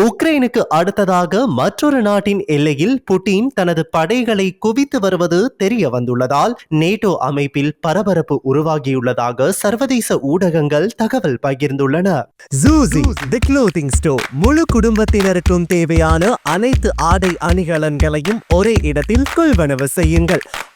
உக்ரைனுக்கு அடுத்ததாக மற்றொரு நாட்டின் எல்லையில் புட்டின் தனது படைகளை குவித்து வருவது தெரிய வந்துள்ளதால் நேட்டோ அமைப்பில் பரபரப்பு உருவாகியுள்ளதாக சர்வதேச ஊடகங்கள் தகவல் பகிர்ந்துள்ளன. ஜூசி தி க்ளோத்திங் ஸ்டோர் முழு குடும்பத்தினருக்கும் தேவையான அனைத்து ஆடை அணிகலன்களையும் ஒரே இடத்தில் கொள்வனவு செய்யுங்கள்.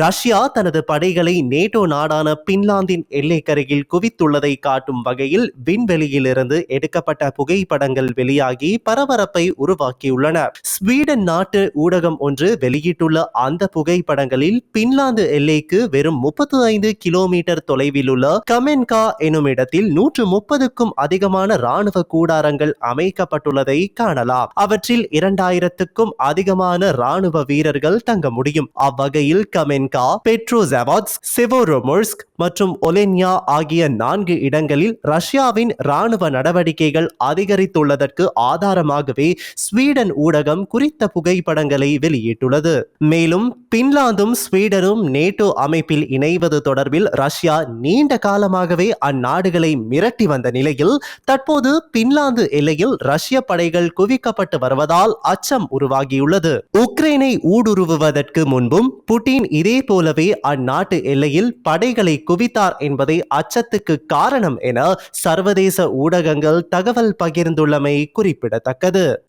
ரஷ்யா தனது படைகளை நேட்டோ நாடான பின்லாந்தின் எல்லைக்கரையில் குவித்துள்ளதை காட்டும் வகையில் விண்வெளியிலிருந்து எடுக்கப்பட்ட புகைப்படங்கள் வெளியாகி பரபரப்பை உருவாக்கியுள்ளன. ஸ்வீடன் நாட்டு ஊடகம் ஒன்று வெளியிட்டுள்ள அந்த புகைப்படங்களில் பின்லாந்து எல்லைக்கு வெறும் முப்பத்தி ஐந்து கிலோமீட்டர் தொலைவில் உள்ள கமென்கா எனும் இடத்தில் நூற்று முப்பதுக்கும் அதிகமான ராணுவ கூடாரங்கள் அமைக்கப்பட்டுள்ளதை காணலாம். அவற்றில் இரண்டாயிரத்துக்கும் அதிகமான ராணுவ வீரர்கள் தங்க முடியும். அவ்வகையில் கமென் கமென்கா பெட்ரோசாவாட்ஸ் செவோரோமோர்ஸ்க் மற்றும் ஒலென்யா ஆகிய நான்கு இடங்களில் ரஷ்யாவின் ராணுவ நடவடிக்கைகள் அதிகரித்துள்ளதற்கு ஆதாரமாகவே ஸ்வீடன் ஊடகம் குறித்த புகைப்படங்களை வெளியிட்டுள்ளது. மேலும் பின்லாந்தும் ஸ்வீடனும் நேட்டோ அமைப்பில் இணைவது தொடர்பில் ரஷ்யா நீண்ட காலமாகவே அந்நாடுகளை மிரட்டி வந்த நிலையில் தற்போது பின்லாந்து எல்லையில் ரஷ்ய படைகள் குவிக்கப்பட்டு வருவதால் அச்சம் உருவாகியுள்ளது. உக்ரைனை ஊடுருவுவதற்கு முன்பும் புட்டின் இதே போலவே அந்நாட்டு எல்லையில் படைகளை குவித்தார் என்பதே அச்சத்துக்கு காரணம் என சர்வதேச ஊடகங்கள் தகவல் பகிர்ந்துள்ளமை குறிப்பிடத்தக்கது.